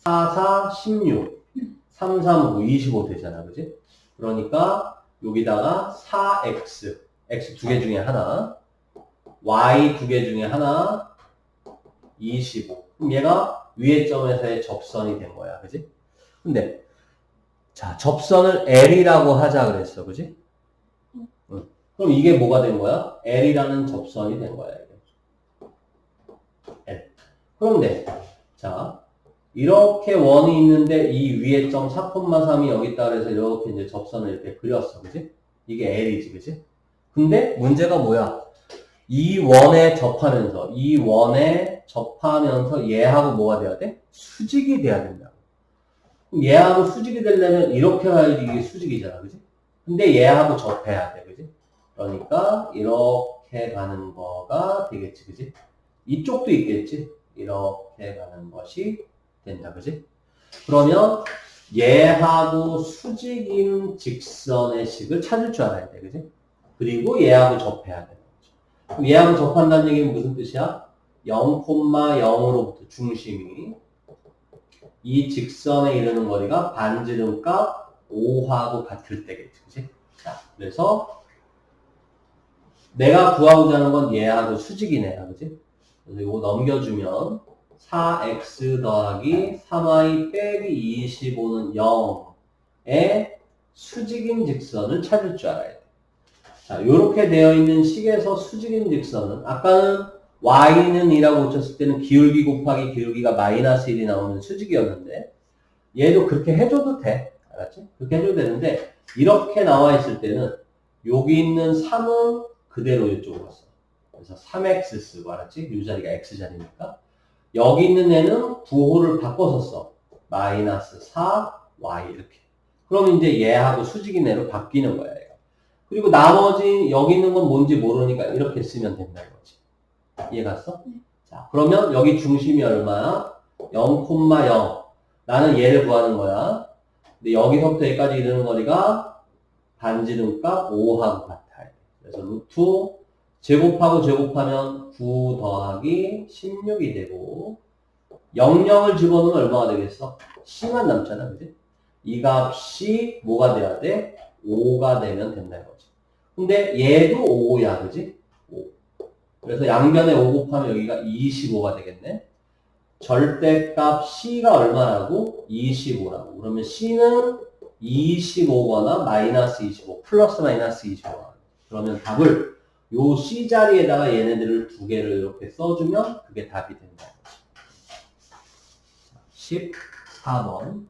4, 4, 16, 3, 3, 5, 25 되잖아. 그지? 그러니까 여기다가 4x, x 두 개 중에 하나, y 두 개 중에 하나, 25. 그럼 얘가 위의 점에서의 접선이 된 거야. 그지? 근데 자, 접선을 L이라고 하자 그랬어. 그지? 응. 그럼 이게 뭐가 된 거야? L이라는 접선이 된 거야. 이게. L. 그런데 자, 이렇게 원이 있는데 이 위에 점 4,3이 여기 있다 그래서 이렇게 이제 접선을 이렇게 그렸어. 그지? 이게 L이지. 그지? 근데 문제가 뭐야? 이 원에 접하면서 이 원에 접하면서 얘하고 뭐가 돼야 돼? 수직이 돼야 된다. 그럼 얘하고 수직이 되려면 이렇게 가야지 이게 수직이잖아. 그지? 근데 얘하고 접해야 돼. 그지? 그러니까 이렇게 가는 거가 되겠지. 그지? 이쪽도 있겠지? 이렇게 가는 것이 된다. 그지? 그러면 얘하고 수직인 직선의 식을 찾을 줄 알아야 돼. 그지? 그리고 얘하고 접해야 돼. 얘하고 접한다는 얘기는 무슨 뜻이야? 0,0으로부터 중심이 이 직선에 이르는 거리가 반지름값 5하고 같을 때겠지. 그지? 자, 그래서 내가 구하고자 하는 건 얘하고 수직이네요. 그지? 그래서 이거 넘겨주면 4x 더하기 3y 빼기 25는 0의 수직인 직선을 찾을 줄 알아야 돼. 자, 이렇게 되어 있는 식에서 수직인 직선은 아까는 y는 이라고 붙였을 때는 기울기 곱하기 기울기가 마이너스 1이 나오는 수직이었는데 얘도 그렇게 해줘도 돼. 알았지? 그렇게 해줘도 되는데 이렇게 나와 있을 때는 여기 있는 3은 그대로 이쪽으로 써. 그래서 3x 쓰고 알았지? 이 자리가 x 자리니까 여기 있는 애는 부호를 바꿔서 써. 마이너스 4y 이렇게. 그럼 이제 얘하고 수직인 애로 바뀌는 거야. 얘가. 그리고 나머지 여기 있는 건 뭔지 모르니까 이렇게 쓰면 된다는 거지. 이해갔어? 자, 그러면 여기 중심이 얼마야? 0,0. 나는 얘를 구하는 거야. 근데 여기서부터 여기까지 이르는 거리가 반지름값 5하고 같아요. 그래서 루트 제곱하고 제곱하면 9 더하기 16이 되고 00을 집어넣으면 얼마가 되겠어? C만 남잖아. 그지? 이 값이 뭐가 돼야 돼? 5가 되면 된다 이거지. 근데 얘도 5야. 그지? 5. 그래서 양변에 5 곱하면 여기가 25가 되겠네. 절대값 C가 얼마라고? 25라고. 그러면 C는 25거나 마이너스 25, 플러스 마이너스 25. 그러면 답을 요 C 자리에다가 얘네들을 두 개를 이렇게 써주면 그게 답이 된다. 14번.